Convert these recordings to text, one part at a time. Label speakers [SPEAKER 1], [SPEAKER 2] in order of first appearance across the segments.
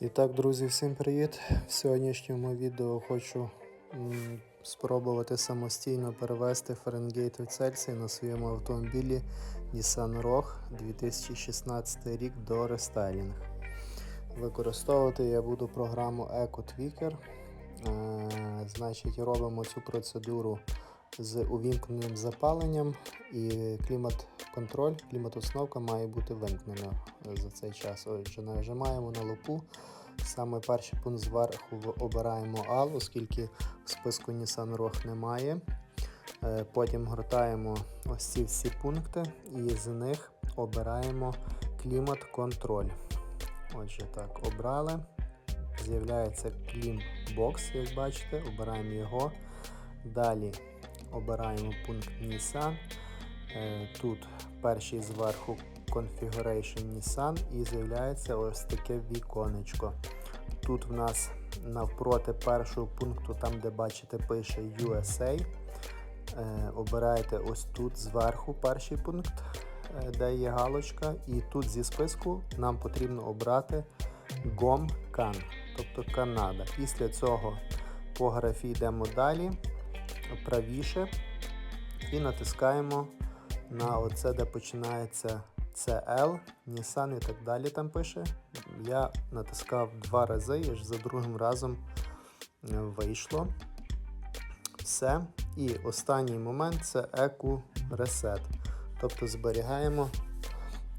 [SPEAKER 1] І так, друзі, всім привіт! В сьогоднішньому відео хочу спробувати самостійно перевести Фаренгейт від Цельсія на своєму автомобілі Nissan Rogue 2016 рік до рестайлінг. Використовувати я буду програму EcoTweaker. Е, значить, робимо цю процедуру з увімкненим запаленням і клімат-контроль, клімат-установка має бути вимкнена за цей час. Отже, нажимаємо на лупу. Саме перший пункт зверху обираємо AL, оскільки в списку Nissan Rogue немає. Е, Потім гортаємо ось ці всі пункти і з них обираємо клімат-контроль. Отже, так, обрали. З'являється клім-бокс, як бачите, обираємо його. Далі обираємо пункт Nissan. Е, Тут перший зверху Configuration Nissan і з'являється ось таке віконечко. Тут в нас навпроти першого пункту, там де бачите, пише USA. Е, Обираєте ось тут зверху перший пункт, е, де є галочка, і тут зі списку нам потрібно обрати GOM CAN, тобто Канада. Після цього по графі йдемо далі, правіше і натискаємо на оце, де починається CL, Nissan і так далі там пише. Я натискав два рази і аж за другим разом е, вийшло. Все. І останній момент це EQ Reset. Тобто зберігаємо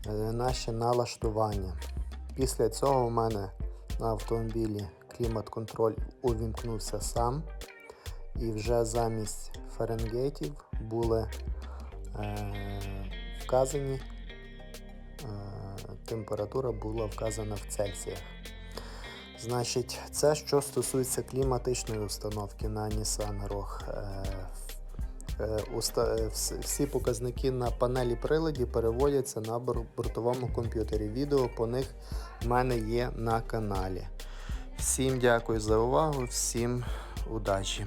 [SPEAKER 1] е, наше налаштування. Після цього у мене на автомобілі клімат-контроль увімкнувся сам. І вже замість Фаренгейтів були е, вказані, е, температура була вказана в Цельсіях. Значить, це що стосується кліматичної установки на Nissan Rogue. Е, е, е, Всі показники на панелі приладі переводяться на бортовому комп'ютері. Відео по них в мене є на каналі. Всім дякую за увагу, всім удачі!